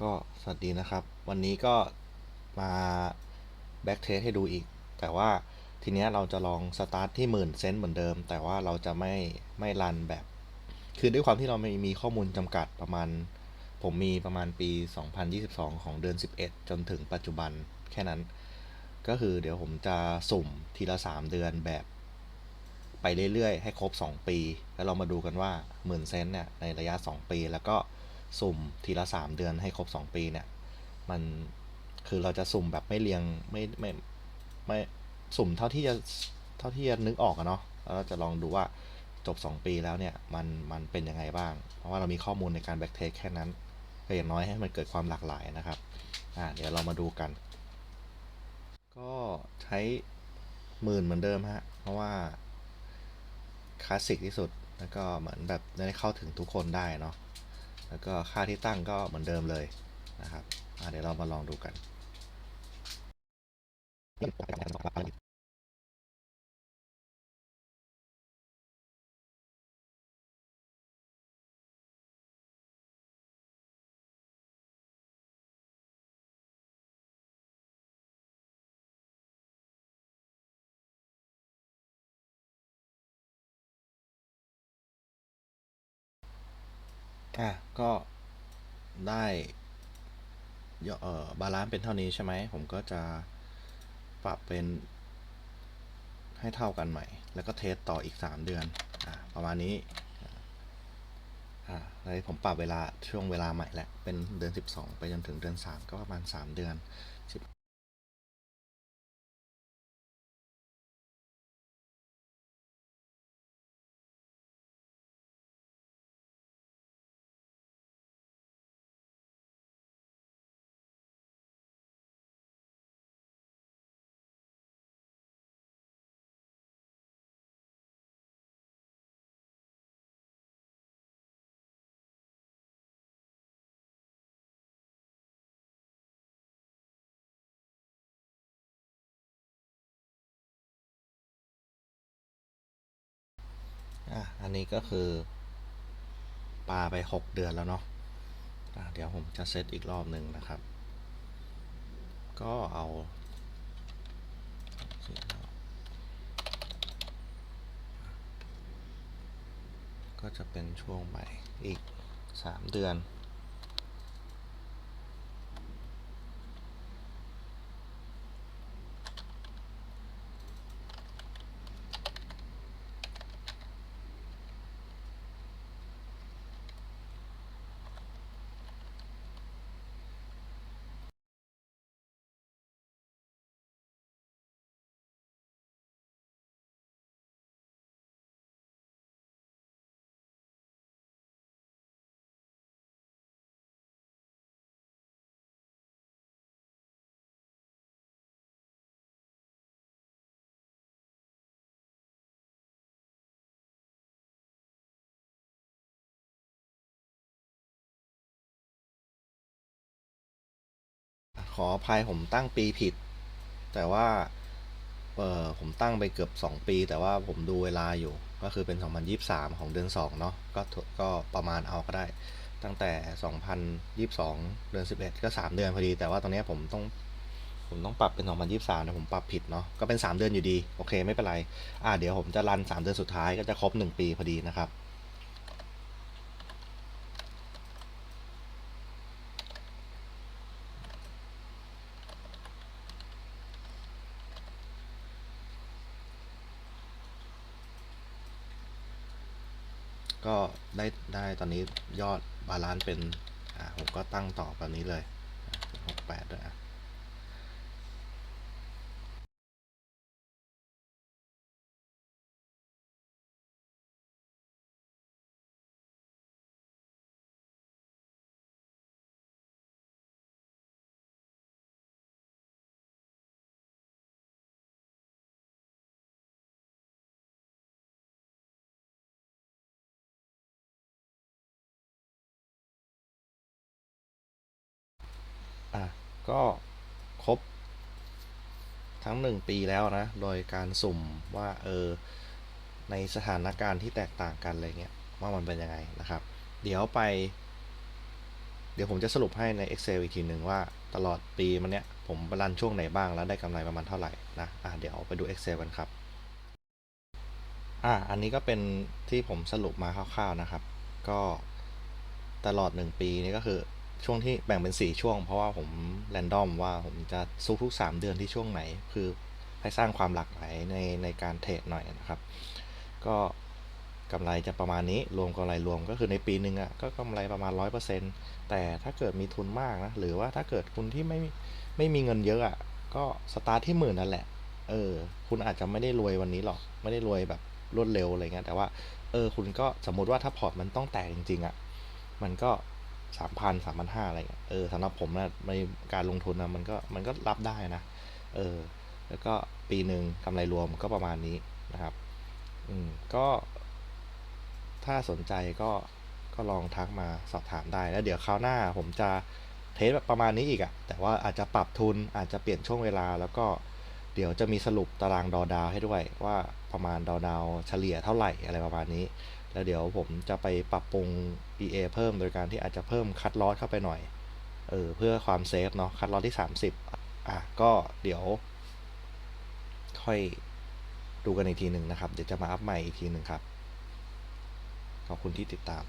ก็สวัสดีนะครับ วันนี้ก็มาแบ็กเทสให้ดูอีก แต่ว่าทีเนี้ยเราจะลองสตาร์ทที่หมื่นเซนต์เหมือนเดิม แต่ว่าเราจะไม่ไม่รันแบบ คือด้วยความที่เราไม่มีข้อมูลจำกัดประมาณ ผมมีประมาณปี 2022 ของเดือน 11 จนถึงปัจจุบันแค่นั้น ก็คือเดี๋ยวผมจะสุ่มทีละ 3 เดือนแบบไปเรื่อยๆ ให้ครบ 2 ปี แล้วเรามาดูกันว่าหมื่นเซนต์เนี่ยในระยะ 2 ปีแล้วก็ สุ่มทีละ 3 เดือนให้ครบ 2 ปีเนี่ยมันคือเราจะสุ่มแบบไม่เรียงไม่ไม่ไม่สุ่มเท่าที่จะเท่าที่จะนึกออกอะเนาะแล้วเราจะลองดูว่าจบ 2 ปีแล้วเนี่ยมันมันเป็นยังไงบ้าง เพราะว่าเรามีข้อมูลในการแบ็กเทสแค่นั้น ก็อย่างน้อยให้มันเกิดความหลากหลายนะครับอ่าเดี๋ยวเรามาดูกัน ก็ใช้หมื่นเหมือนเดิมฮะเพราะว่าคลาสสิกที่สุดแล้วก็เหมือนแบบได้เข้าถึงทุกคนได้เนาะ แล้วก็ค่าที่ตั้งก็เหมือนเดิมเลยนะครับเดี๋ยวเรามาลองดูกัน อะก็ได้ยอเอ่อบาลานซ์เป็นเท่านี้ใช่ไหม ผมก็จะปรับเป็นให้เท่ากันใหม่ แล้วก็เทสต่ออีก 3 เดือนอประมาณนี้อ่าแล้วผมปรับเวลาช่วงเวลาใหม่แหละ เป็นเดือน 12 ไปจนถึงเดือน 3 ก็ประมาณ 3 เดือน อันนี้ก็คือปลาไป 6 เดือนแล้วเนาะะเดี๋ยวผมจะเซตอีกรอบหนึ่งนะครับ ก็เอาก็จะเป็นช่วงใหม่อีก 3 เดือน ขออภัยผมตั้งปีผิด แต่ว่าเออผมตั้งไปเกือบ 2 ปี แต่ว่าผมดูเวลาอยู่ก็คือเป็น 2023 ของเดือน 2 เนาะก็ก็ประมาณเอาก็ได้ ตั้งแต่ 2022 เดือน 11 ก็ 3 เดือนพอดี แต่ว่าตอนนี้ผมต้องผมต้องปรับเป็น 2023แต่ผมปรับผิดเนาะก็เป็น 3 เดือนอยู่ดี โอเค ไม่เป็นไร อ่าเดี๋ยวผมจะรัน 3 เดือนสุดท้ายก็จะครบ 1 ปีพอดีนะครับ ก็ได้ได้ตอนนี้ยอดบาลานซ์เป็นอ่าผมก็ตั้งต่อแบบนี้เลยหกแปดด้วยอะ อะก็ครบทั้งหนึ่งปีแล้วนะ โดยการสุ่มว่าเออในสถานการณ์ที่แตกต่างกันอะไรเงี้ยว่ามันเป็นยังไงนะครับ เดี๋ยวไป เดี๋ยวผมจะสรุปให้ใน Excel อีกทีหนึ่งว่าตลอดปีมันเนี้ยผมรันช่วงไหนบ้างแล้วได้กำไรประมาณเท่าไหร่นะอะเดี๋ยวไปดู Excel กันครับอะอันนี้ก็เป็นที่ผมสรุปมาคร่าวๆนะครับ ก็ตลอด 1 ปีนี้ก็คือ ช่วงที่แบ่งเป็น 4 ช่วง เพราะว่าผมแรนดอมว่าผมจะซุกทุก 3 เดือนที่ช่วงไหน คือให้สร้างความหลากหลายในในการเทรดหน่อยนะครับ ก็กำไรจะประมาณนี้รวมกำไรรวมก็คือในปีหนึ่งอะก็กำไรประมาณ 100%แต่ถ้าเกิดมีทุนมากนะ หรือว่าถ้าเกิดคุณที่ไม่ไม่มีเงินเยอะอะก็สตาร์ทที่หมื่นนั่นแหละเออคุณอาจจะไม่ได้รวยวันนี้หรอก ไม่ได้รวยแบบรวดเร็วอะไรเงี้ยแต่ว่าเออคุณก็สมมติว่าถ้าพอร์ตมันต้องแตกจริงๆอะมันก็ สามพันสามพันห้าอะไรเงี้ยเออสำหรับผมนะในการลงทุนนะมันก็มันก็รับได้นะ เออ แล้วก็ปีหนึ่งกำไรรวมก็ประมาณนี้นะครับ อืมก็ ถ้าสนใจก็ก็ลองทักมาสอบถามได้แล้วเดี๋ยวคราวหน้าผมจะเทสแบบประมาณนี้อีกอะแต่ว่าอาจจะปรับทุนอาจจะเปลี่ยนช่วงเวลา แล้วก็เดี๋ยวจะมีสรุปตารางดอดาวให้ด้วย ว่าประมาณดอดาวเฉลี่ยเท่าไหร่อะไรประมาณนี้ แล้วเดี๋ยวผมจะไปปรับปรุง EA เพิ่มโดยการที่อาจจะเพิ่มคัดลอสเข้าไปหน่อย เออ เพื่อความเซฟเนาะ คัดลอสที่ 30 อะ ก็เดี๋ยว ค่อยดูกันอีกทีหนึ่งนะครับ เดี๋ยวจะมาอัพใหม่อีกทีหนึ่งครับ ขอบคุณที่ติดตาม